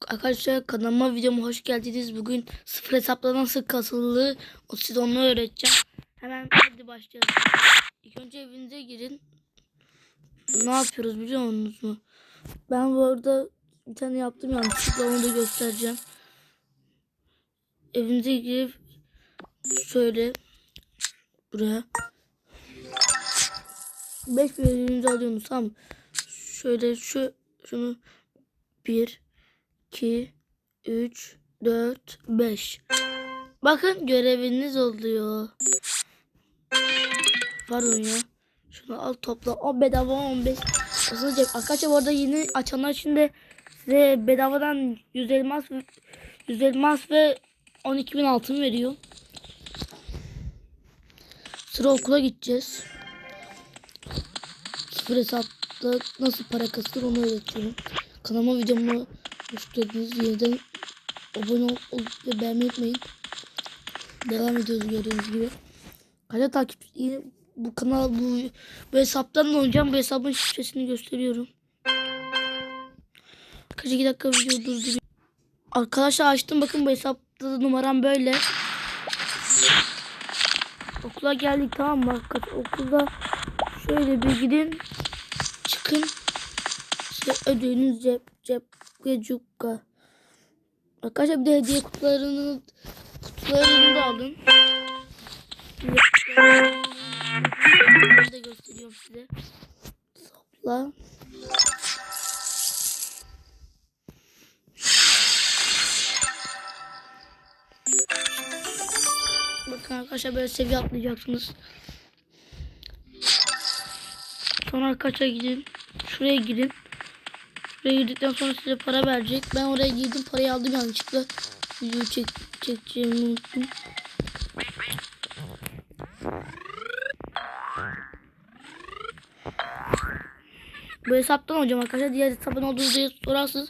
Arkadaşlar kanalıma videoma hoş geldiniz. Bugün sıfır hesapla nasıl kasılır o size onu öğreteceğim. Hemen hadi başlayalım. İlk önce evinize girin. Ne yapıyoruz biliyor musunuz mu? Ben bu arada bir tane yaptım yanlışlıkla onu da göstereceğim. Evinize girip şöyle buraya 5 bölümünüzü alıyorsunuz tamam? Şöyle şu şunu 1 2 3 4 5 Bakın göreviniz oluyor. Pardon ya. Şunu al topla. O bedava 15 basılacak. Arkadaşlar bu arada yeni açanlar için de size bedavadan 100 elmas 100 elmas ve 12.000 altın veriyor. Sıra okula gideceğiz. Sıfır hesapta nasıl para kasılır onu öğretiyorum. Kanalıma videomu hoş geldiniz. Yeniden abone ol, olup ve beğenmeyi unutmayın. Devam ediyoruz gördüğünüz gibi. Kale takip bu kanal bu, bu hesaptan da oynayacağım. Bu hesabın şifresini gösteriyorum. Kaç iki dakika video durduruyor. Arkadaşlar açtım bakın bu hesapta da numaram böyle. Okula geldik tamam mı? Arkadaşlar okulda şöyle bir gidin. Çıkın. İşte ödülünüz cep cep ve cukka. Arkadaşlar bir de hediye kutularını kutularını da alın. Bunları da gösteriyorum size. Topla. Bakın arkadaşlar böyle seviye atlayacaksınız. Sonra arkadaşlar gidin. Şuraya gidin. Şuraya girdikten sonra size para verecek. Ben oraya girdim parayı aldım yanlışlıkla. Video çek, çekeceğimi unuttum. Bu hesaptan hocam arkadaşlar. Diğer hesabın olduğu diye sorarsınız.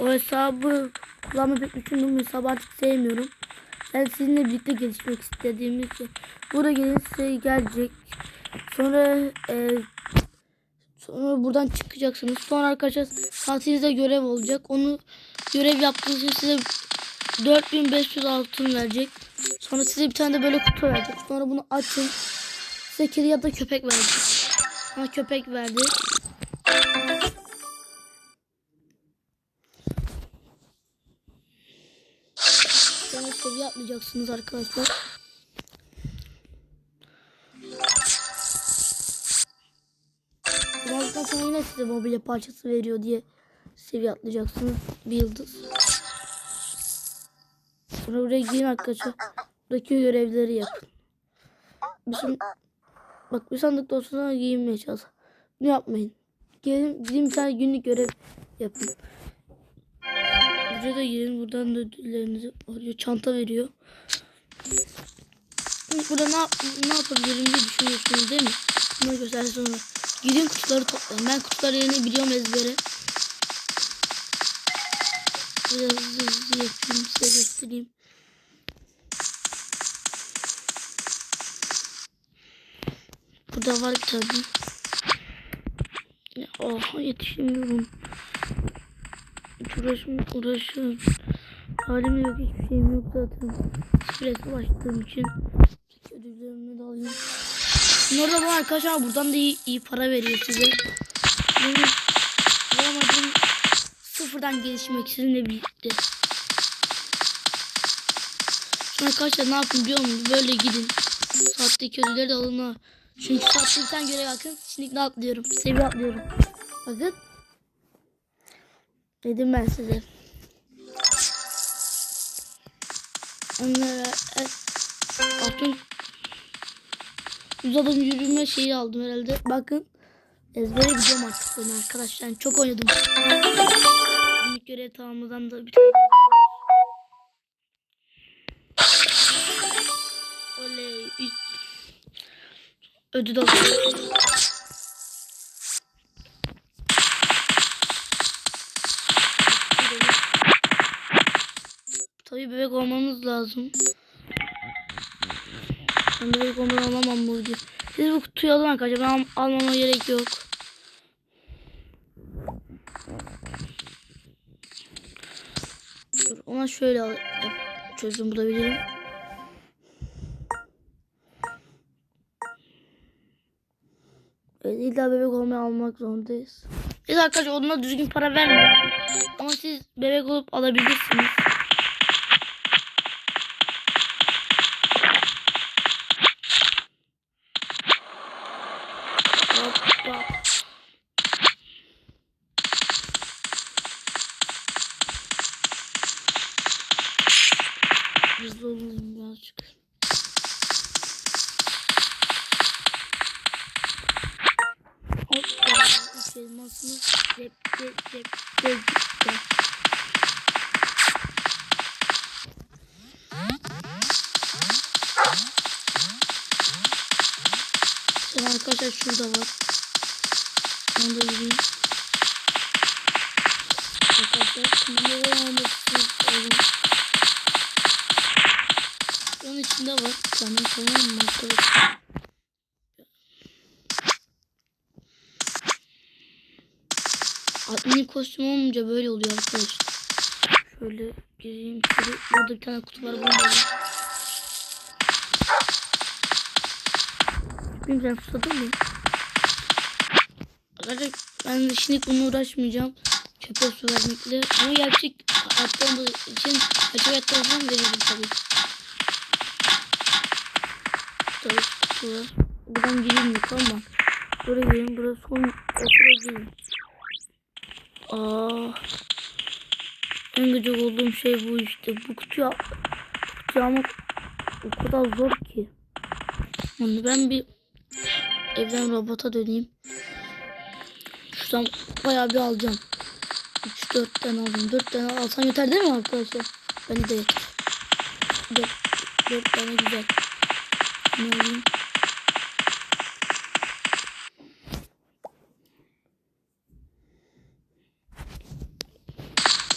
O hesabı kullanmayı pek düşündüm. Hesabı artık sevmiyorum. Ben sizinle birlikte gelişmek istediğimiz için. Buraya gelirse gelecek. Sonra e, sonra buradan çıkacaksınız. Sonra arkadaşlar saatinizde görev olacak. Onu görev yaptığınız için size 4500 altın verecek. Sonra size bir tane de böyle kutu verecek. Sonra bunu açın. Size kedi ya da köpek verecek. Bana köpek verdi. Sonra seviye atlayacaksınız arkadaşlar. Size mobilya parçası veriyor diye seviye atlayacaksınız. Bir yıldız. Sonra buraya girin arkadaşlar. Buradaki görevleri yapın. Bizim, bak bir sandıkta olsun giyinmeye çalış. Bunu yapmayın. Gelin gidin bir tane günlük görev yapın. Buraya da girin. Buradan da ödüllerinizi alıyor. Çanta veriyor. Burada ne, ne yapabilirim diye düşünüyorsunuz değil mi? Bunu göster sonra. Gidin kutuları toplayın. Ben kutuları yeni biliyorum ezbere. Biraz hızlı yapayım size göstereyim. Burada var tabi. Oha yetişemiyorum. Hiç uğraşım. Halim yok hiçbir şeyim yok zaten. Strese başladığım için. Ödüllerimi de alayım. Bunlar da var arkadaşlar buradan da iyi, iyi para veriyor size. Benim bu amacım sıfırdan gelişmek sizinle birlikte. Sonra arkadaşlar ne yapın biliyor musunuz? Böyle gidin. Saatteki ödülleri de alın ha. Çünkü tane görev bakın. Şimdi ne atlıyorum? Seviye atlıyorum. Bakın. Dedim ben size. Onlara e, altın uzadım yürüme şeyi aldım herhalde. Bakın. Ezbere gidiyorum artık ben arkadaşlar. Yani çok oynadım. İlk görev tamamladan da bir Oley. Ödül alıyorum. Tabii bebek olmanız lazım. Ben olmadan alamam bu videoyu. Siz bu kutuyu alın arkadaşlar. Ben al- almama gerek yok. Dur, ona şöyle çözüm bulabilirim. Evet, illa bebek olmayı almak zorundayız. Biz arkadaşlar onunla düzgün para vermiyor. Ama siz bebek olup alabilirsiniz. Üç elmasımız cepte cepte cepte. Sen arkadaşlar şurada var. Onu da yürüyeyim. Arkadaşlar kumanda almak istiyorum. Onun içinde var. Tamam tamam mı arkadaşlar? Admin kostüm olunca böyle oluyor arkadaşlar. Şöyle gireyim. Şöyle, burada bir tane kutu var. Bunu. Bilmiyorum susadın mı? Arkadaşlar ben de şimdi bununla uğraşmayacağım. Çöpe su vermekle. Ama gerçek olduğu için açık hayatta veririm tabii. Tabii. Buradan girilmiyor ama. Buraya gireyim. Burası son. Okula gireyim. Aa. En gıcık olduğum şey bu işte. Bu kutuyu, kutuyu almak o kadar zor ki. Onu ben bir evden robota döneyim. Şuradan bayağı bir alacağım. 3-4 tane aldım. 4 tane alsam yeter değil mi arkadaşlar? Bence de yeter. 4, 4 tane güzel. Ne alayım?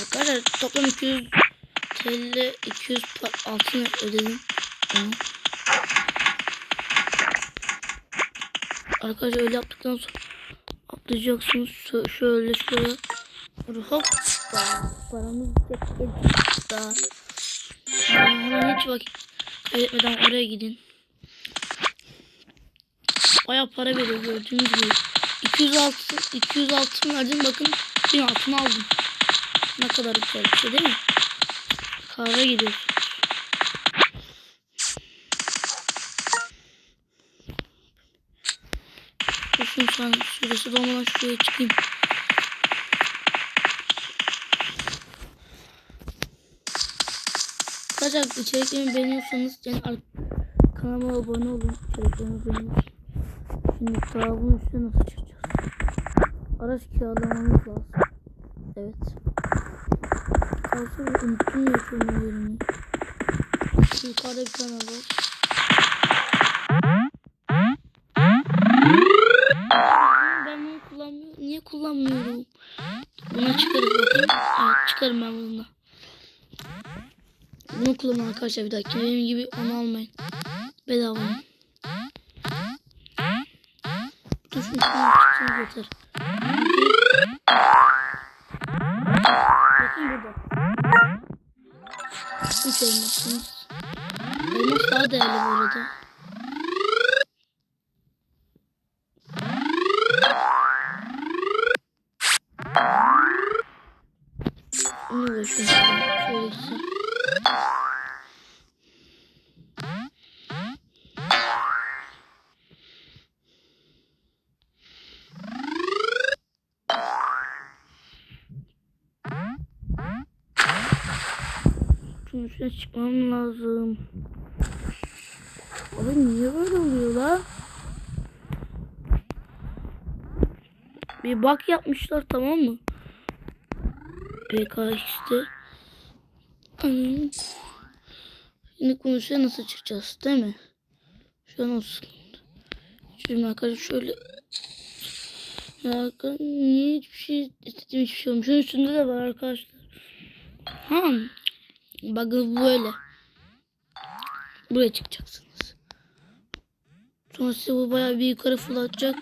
Arkadaşlar toplam 200 TL 200 pa- altın ödedim. Ama. Arkadaşlar öyle yaptıktan sonra atlayacaksınız. Şö- şöyle şöyle. Hop. Paramız. Daha. Hemen hiç vakit kaybetmeden oraya gidin. Baya para veriyor gördüğünüz gibi. 206 200 altın verdim bakın. Bir altın aldım. Ne kadar güzel bir şey değil mi? Kahve gidiyorsun. Dursun sen süresi dolmadan şuraya çıkayım. Arkadaşlar içeriklerimi beğeniyorsanız kanalıma abone olun. İçeriklerimi beğenin. Şimdi tarafın üstüne nasıl çıkacağız? Araç kiralamamız lazım. Evet. Kalsın unuttum ya şunun yerini. Şu yukarıda bir tane var. Bunu. Niye kullanmıyorum? Buna çıkarız bakayım. Evet çıkarım ben bununla. Bunu kullanın arkadaşlar bir dahaki. Benim gibi onu almayın. Bedava. Dur şunu çıksın yeter. Bakın burada. Üç elmasınız. Elmas daha değerli bu arada. Üstüne çıkmam lazım. Abi niye böyle oluyor la? Bir bak yapmışlar tamam mı? PKX'de. Şimdi konuşuya nasıl çıkacağız değil mi? Şu an olsun. Şimdi arkadaşlar şöyle. Arkadaşlar niye hiçbir şey istediğim hiçbir şey olmuş. Şunun üstünde de var arkadaşlar. Ha. Bakın böyle. Buraya çıkacaksınız. Sonra size bu bayağı bir yukarı fırlatacak.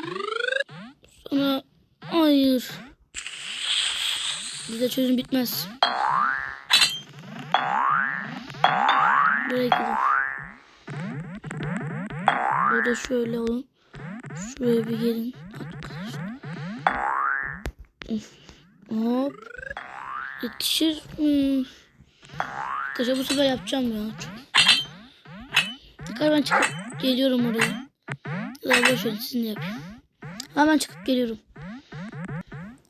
Sonra hayır. Bizde çözüm bitmez. Buraya gidin. Burada şöyle olun. Şuraya bir gelin. Hop. Yetişir. Hmm. Arkadaşlar bu sefer yapacağım ya. Tekrar ben çıkıp geliyorum oraya. Ya boş verin sizinle yapayım. Hemen çıkıp geliyorum.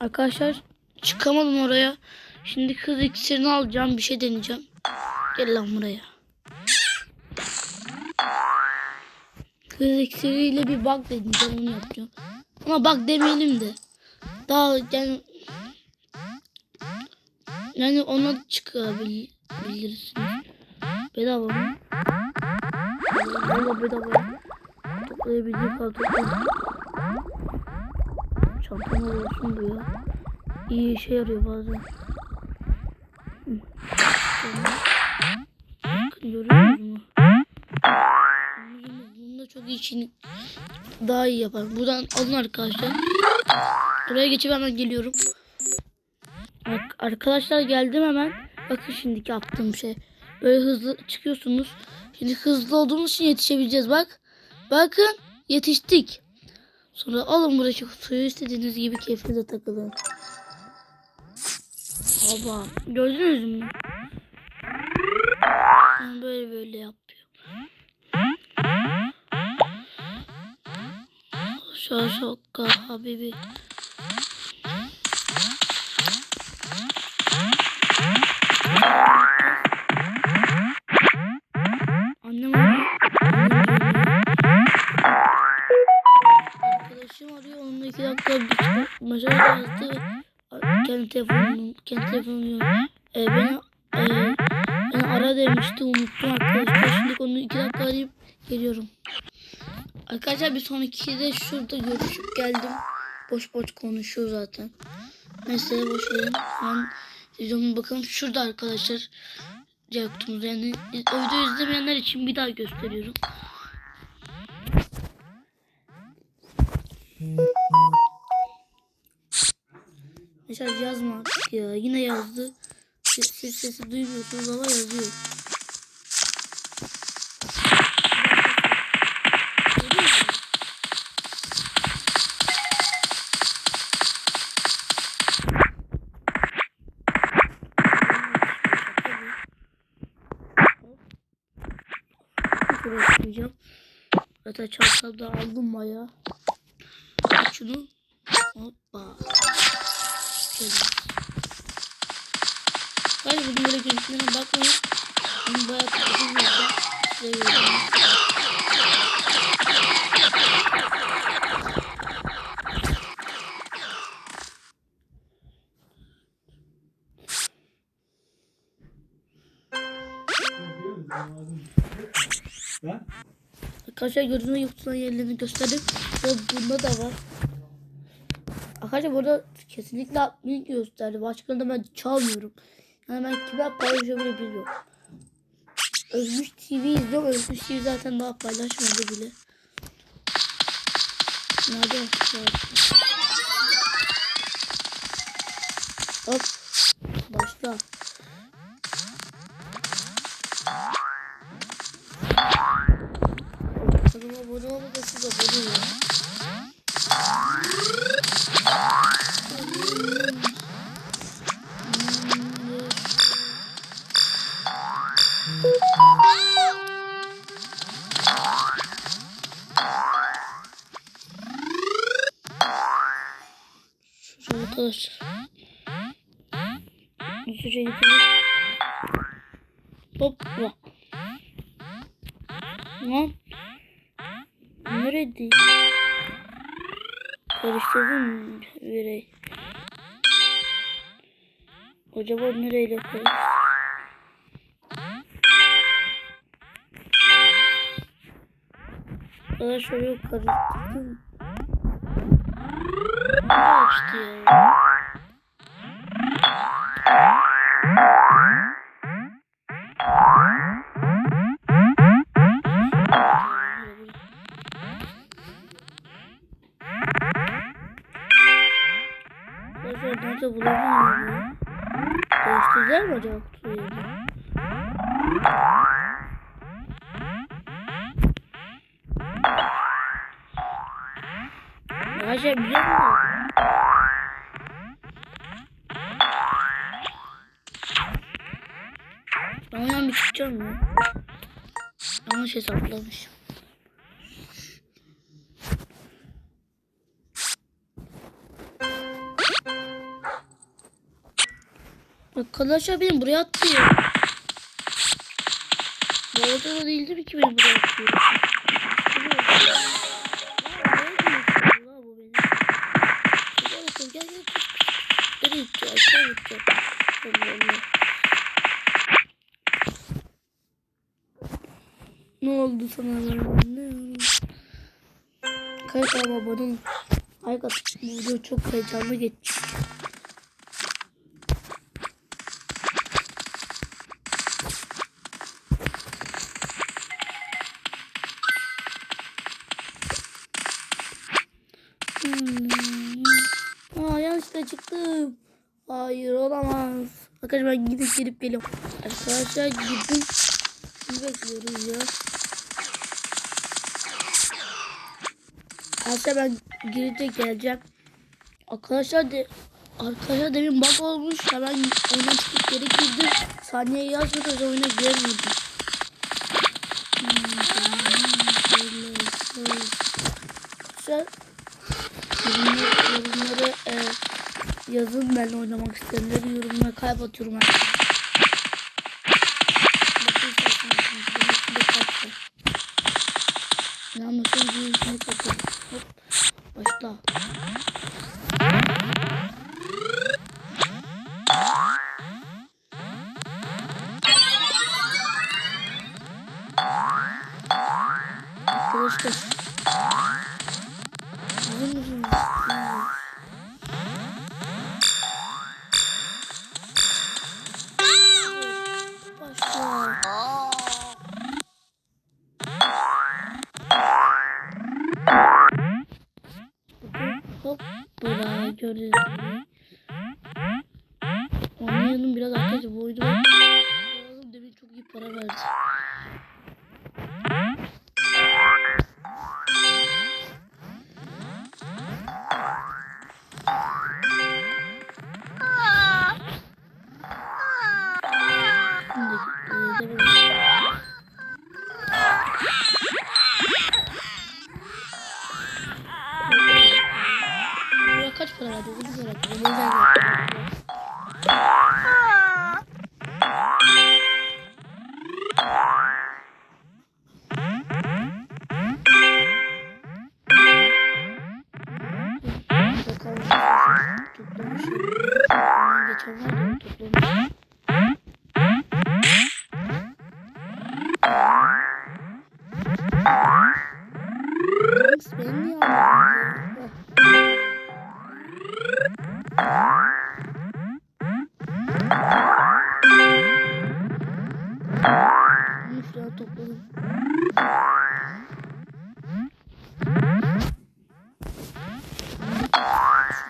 Arkadaşlar çıkamadım oraya. Şimdi hız iksirini alacağım. Bir şey deneyeceğim. Gel lan buraya. Hız iksiriyle bir bug deneyeceğim. Onu yapacağım. Ama bug demeyelim de. Daha yani yani ona çıkabilirsiniz. Bedava mı? Valla bedava. Toplayabildiğim kadar toplayayım. Çantama olsun bu ya. İyi işe yarıyor bazen. Bakın görüyor musunuz? Bunda çok iyi işini daha iyi yapar. Buradan alın arkadaşlar. Buraya geçip hemen geliyorum. Ar- Arkadaşlar geldim hemen. Bakın şimdiki yaptığım şey. Böyle hızlı çıkıyorsunuz. Şimdi hızlı olduğumuz için yetişebileceğiz. Bak. Bakın yetiştik. Sonra alın buradaki suyu istediğiniz gibi keyfinize takılın. Baba gördünüz mü? Ben böyle böyle yapıyorum. Şaşokka habibi. Telefonum, kendi telefonum. Ee, beni, e, beni ara demişti. Unuttum arkadaşlar. Şimdi onu iki dakika arayıp geliyorum. Arkadaşlar bir sonraki de şurada görüşüp geldim. Boş boş konuşuyor zaten. Neyse boş verin. Videomu bakalım. Şurada arkadaşlar. Diğer yani o videoyu izlemeyenler için bir daha gösteriyorum. Mesaj yazma ya. Yine yazdı. Ses, ses sesi duymuyorsunuz ama yazıyor. Zaten çantamda aldım bayağı. Aç Şunu. Bayağı vereceğim. Ha? Arkadaşlar gibi tutulan yerlerini gösterdim. Ve bunda da var. Arkadaşlar burada kesinlikle atmayı gösterdi. Başkalarında ben çalmıyorum. Yani ben kime paylaşabilir biliyorum. Özgüç TV izliyorum. Özgüç TV zaten daha paylaşmadı bile. Nerede? Hop. Hoppa. Lan. Nerede? Karıştırdım birey. Acaba nereyle karıştı? Arkadaşlar yok karıştırdım. Ne açtı ya? Nerede bulamıyorum? Değiştirdiler mi acaba kutuyu? Arkadaşlar biliyor musun? Ondan bir çıkacağım ya. Yanlış hesaplamışım. Arkadaşlar benim buraya. Bu arada da değildir ki beni buraya Allah. Ne oldu sana? Ne oldu? Kayıt bana Ay kat bu video çok heyecanlı geçti. Aa yanlışlıkla çıktım. Hayır olamaz. Arkadaşlar ben gidip gelip geliyorum. Arkadaşlar. Şimdi bekliyoruz ya. Arkadaşlar ben girecek geleceğim. Arkadaşlar de Arkadaşlar demin bug olmuş. Hemen oyundan çıkıp geri girdim. Saniye yazmadı oyuna girmedim. Hmm, Arkadaşlar yazın ben oynamak isteyenleri yorumlara kaybatıyorum arkadaşlar. Gördüğünüz gibi. Oynayalım biraz arkadaşlar. Bu oyunu demin çok iyi para verdi. Yüzden geldim. Bakalım. Toplamış. Hemen geçen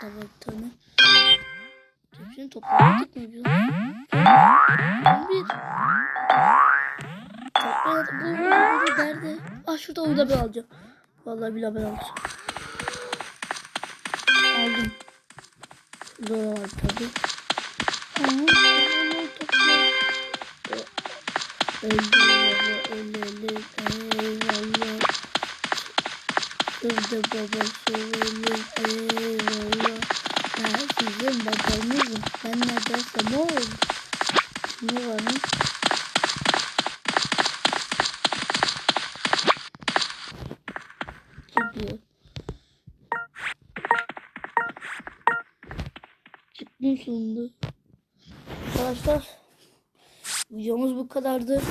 var bir tane. Hepsini toplamadık mı biz? Bir. Toplamadık. Bu, bu, bu nerede? Ah şurada onu da ben alacağım. Vallahi billahi ben alacağım. Aldım. Şurada da var tabi. Aha, aha, topla. Öldü öldü, öldü. Eyvallah. Öldü baba, öldü. Eyvallah. Ben sizin babanızım. Ben ne dersem o olur. Ne var mı? Gidiyor. Çıktım sonunda. Arkadaşlar videomuz bu kadardı.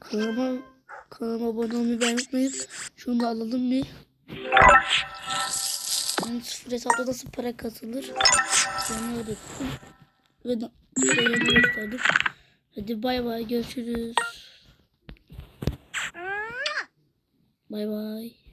Kanalıma, kanalıma abone olmayı unutmayın. Şunu alalım bir. Yani sıfır hesapta nasıl para kazanılır? Yani öğrettim. Ve yanı gösterdim. Hadi bay bay görüşürüz. Bay bay.